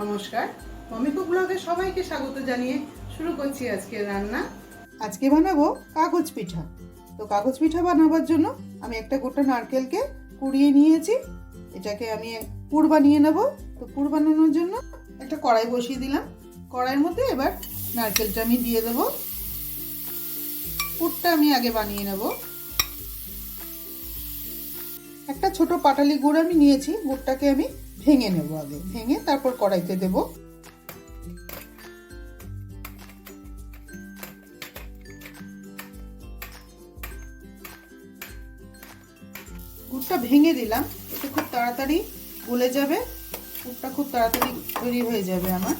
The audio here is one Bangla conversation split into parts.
নমস্কার। মমিকু ব্লগে সবাইকে স্বাগত জানিয়ে শুরু করছি আজকে রান্না। আজকে বানাবো কাগজ পিঠা। তো কাগজ পিঠা বানাবার জন্য আমি একটা গোটা নারকেলকে কুড়িয়ে নিয়েছি। এটাকে আমি পুর বানিয়ে নেব। তো পুর বানানোর জন্য একটা কড়াই বসিয়ে দিলাম। কড়াইয়ের মধ্যে এবার নারকেলটা আমি দিয়ে দেবো। পুরটা আমি আগে বানিয়ে নেব। একটা ছোট পাটালি গুড় আমি নিয়েছি। গুড়টাকে আমি ভেঙে নেব আগে, ভেঙে তারপর কড়াইতে দেব। গুড়টা ভেঙে দিলাম এটা খুব তাড়াতাড়ি গলে যাবে, গুড়টা খুব তাড়াতাড়ি তৈরি হয়ে যাবে আমার।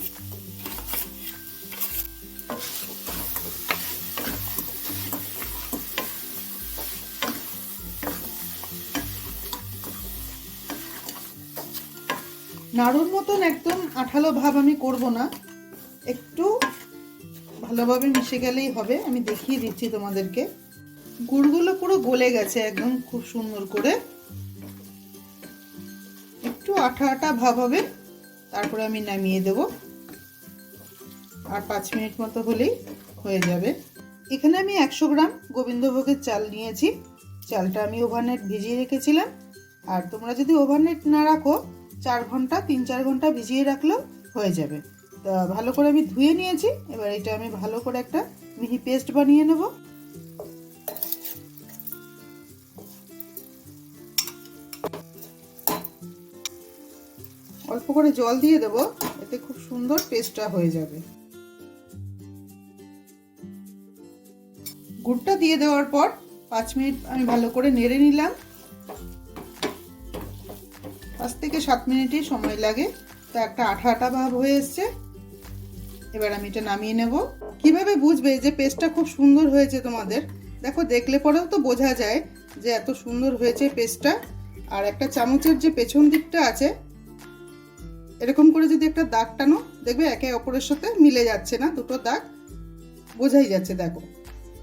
নাড়ুর মতন একদম আঠালো ভাব আমি করব না। একটু ভালোভাবে মিশে গেলেই হবে। আমি দেখিয়ে দিচ্ছি তোমাদেরকে। গুড়গুলো পুরো গলে গেছে একদম খুব সুন্দর করে। একটু আঠা আঠা ভাব হবে, তারপরে আমি নামিয়ে দেব। আর পাঁচ মিনিট মতো হলেই হয়ে যাবে। এখানে আমি একশো গ্রাম গোবিন্দভোগের চাল নিয়েছি। চালটা আমি ওভারনেট ভিজিয়ে রেখেছিলাম। আর তোমরা যদি ওভারনেট না রাখো চার ঘণ্টা, তিন চার ঘণ্টা ভিজিয়ে রাখলেও হয়ে যাবে। তা ভালো করে আমি ধুয়ে নিয়েছি, এবার এটা আমি ভালো করে একটা মিহি পেস্ট বানিয়ে নেব। অল্প করে জল দিয়ে দেবো, এতে খুব সুন্দর পেস্টটা হয়ে যাবে। গুড়টা দিয়ে দেওয়ার পর পাঁচ মিনিট আমি ভালো করে নেড়ে নিলাম। পাঁচ থেকে সাত মিনিটই সময় লাগে। তো একটা আঠা আঠা ভাব হয়ে এসছে। এবার আমি এটা নামিয়ে নেব। কীভাবে বুঝবে যে পেস্টটা খুব সুন্দর হয়েছে তোমাদের? দেখো, দেখলে পরেও তো বোঝা যায় যে এত সুন্দর হয়েছে পেস্টটা। আর একটা চামচের যে পেছন দিকটা আছে, এরকম করে যদি একটা দাগ টানো, দেখবে একে অপরের সাথে মিলে যাচ্ছে না, দুটো দাগ। বোঝাই যাচ্ছে, দেখো।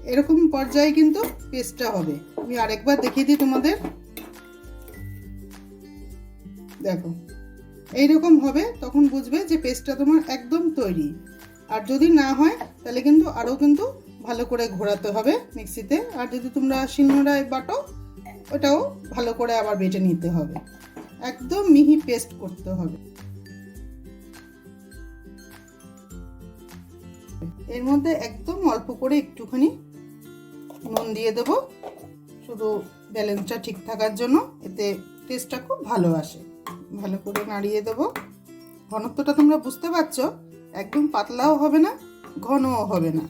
এরকম পর্যায়ে কিন্তু পেস্টটা হবে। আমি আরেকবার দেখিয়ে দিই তোমাদের। দেখো, এইরকম হবে, তখন বুঝবে যে পেস্টটা তোমার একদম তৈরি। আর যদি না হয়, তাহলে কিন্তু আরও কিন্তু ভালো করে ঘোরাতে হবে মিক্সিতে। আর যদি তোমরা শিলনোড়ায় বাটো, ওটাও ভালো করে আবার বেটে নিতে হবে। একদম মিহি পেস্ট করতে হবে। এর মধ্যে একদম অল্প করে একটুখানি নুন দিয়ে দেব। শুধু ব্যালেন্সটা ঠিক থাকার জন্য, এতে টেস্টটা খুব ভালো আসে। ভালো করে নাড়িয়ে দেব। ঘনত্বটা তোমরা বুঝতে পারছ, একদম পাতলাও হবে না, ঘনও হবে না।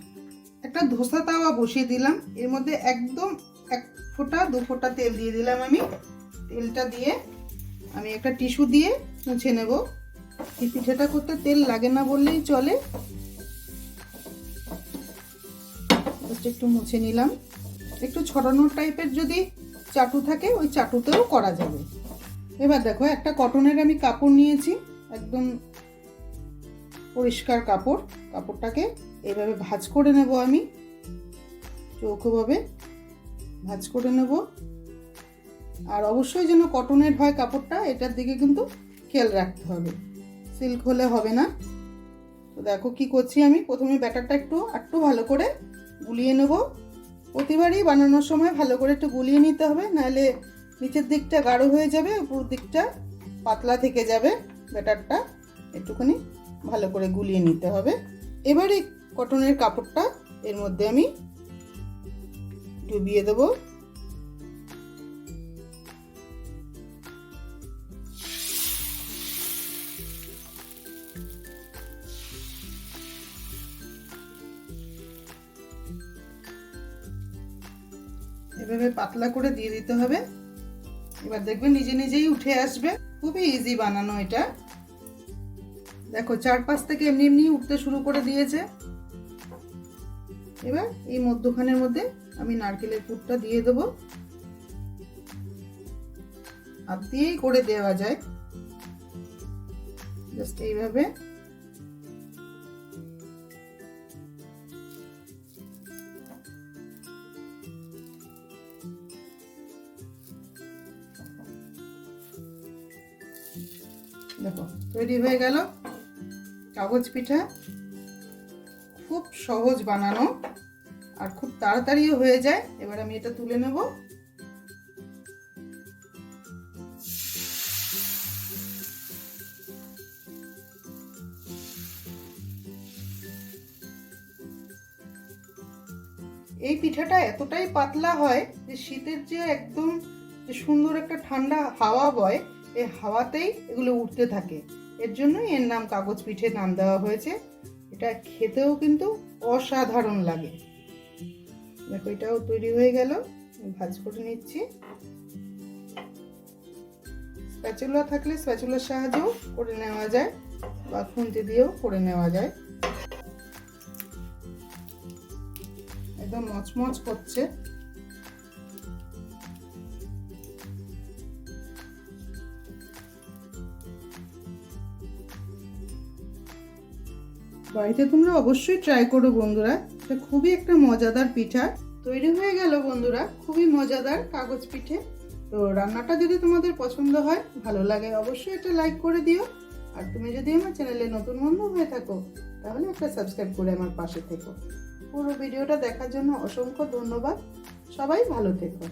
একটা ধোসা তাওয়া বসিয়ে দিলাম, এর মধ্যে একদম এক ফোঁটা, দু ফোঁটা তেল দিয়ে দিলাম আমি। তেলটা দিয়ে আমি একটা টিস্যু দিয়ে মুছে নেব। এই পিঠেটা করতে তেল লাগে না বললেই চলে। একটু মুছে নিলাম। একটু ছড়ানোর টাইপের যদি চাটু থাকে, ওই চাটুতেও করা যাবে। এবার দেখো, একটা কটনের আমি কাপড় নিয়েছি, একদম পরিষ্কার কাপড়। কাপড়টাকে এইভাবে ভাজ করে নেব আমি, চৌকোভাবে ভাজ করে নেব। আর অবশ্যই যেন কটনের হয় কাপড়টা, এটার দিকে কিন্তু খেয়াল রাখতে হবে। সিল্ক হলে হবে না। তো দেখো কি করছি আমি, প্রথমে ব্যাটারটা একটু একটু ভালো করে গুলিয়ে নেব। প্রতিবারই বানানোর সময় ভালো করে একটু গুলিয়ে নিতে হবে, নাহলে নিচের দিকটা গাঢ় হয়ে যাবে, উপর দিকটা পাতলা থেকে যাবে। ব্যাটারটা একটুখানি ভালো করে গুলিয়ে নিতে হবে। এবার কটনের কাপড়টা এর মধ্যে আমি ডুবিয়ে দেব। এভাবে পাতলা করে দিয়ে দিতে হবে। এবার দেখবে নিজে নিজেই উঠে আসবে। খুবই ইজি বানানো এটা। দেখো চার চারপাশ থেকে এমনি এমনি উঠতে শুরু করে দিয়েছে। এবার এই মধ্যখানের মধ্যে আমি নারকেলের পুরটা দিয়ে দেব। হাত দিয়েই করে দেওয়া যায়। জাস্ট এইভাবে। দেখো, তৈরি হয়ে গেল কাগজ পিঠা। খুব সহজ বানানো আর খুব তাড়াতাড়িও হয়ে যায়। এবার আমি এটা তুলে নেব। এই পিঠাটা এতটাই পাতলা হয় যে শীতের যে একদম সুন্দর একটা ঠান্ডা হাওয়া বয় এই হাওয়াতেই এগুলো উঠতে থাকে। এর জন্যই এর নাম কাগজ পিঠে নাম দেওয়া হয়েছে। এটা খেতেও কিন্তু অসাধারণ লাগে। দেখো, এটাও তৈরি হয়ে গেল। ভাজ করে নিচ্ছি। স্প্যাচুলা থাকলে স্প্যাচুলার সাহায্যেও করে নেওয়া যায় বা খুন্তি দিয়েও করে নেওয়া যায়। একদম মচমচ করছে। বাড়িতে তোমরা অবশ্যই ট্রাই করো বন্ধুরা। এটা খুবই একটা মজাদার পিঠা। তৈরি হয়ে গেল বন্ধুরা, খুবই মজাদার কাগজ পিঠে। তো রান্নাটা যদি তোমাদের পছন্দ হয়, ভালো লাগে অবশ্যই একটা লাইক করে দিও। আর তুমি যদি আমার চ্যানেলে নতুন বন্ধু হয়ে থাকো, তাহলে একটা সাবস্ক্রাইব করে আমার পাশে থেকো। পুরো ভিডিওটা দেখার জন্য অসংখ্য ধন্যবাদ। সবাই ভালো থেকো।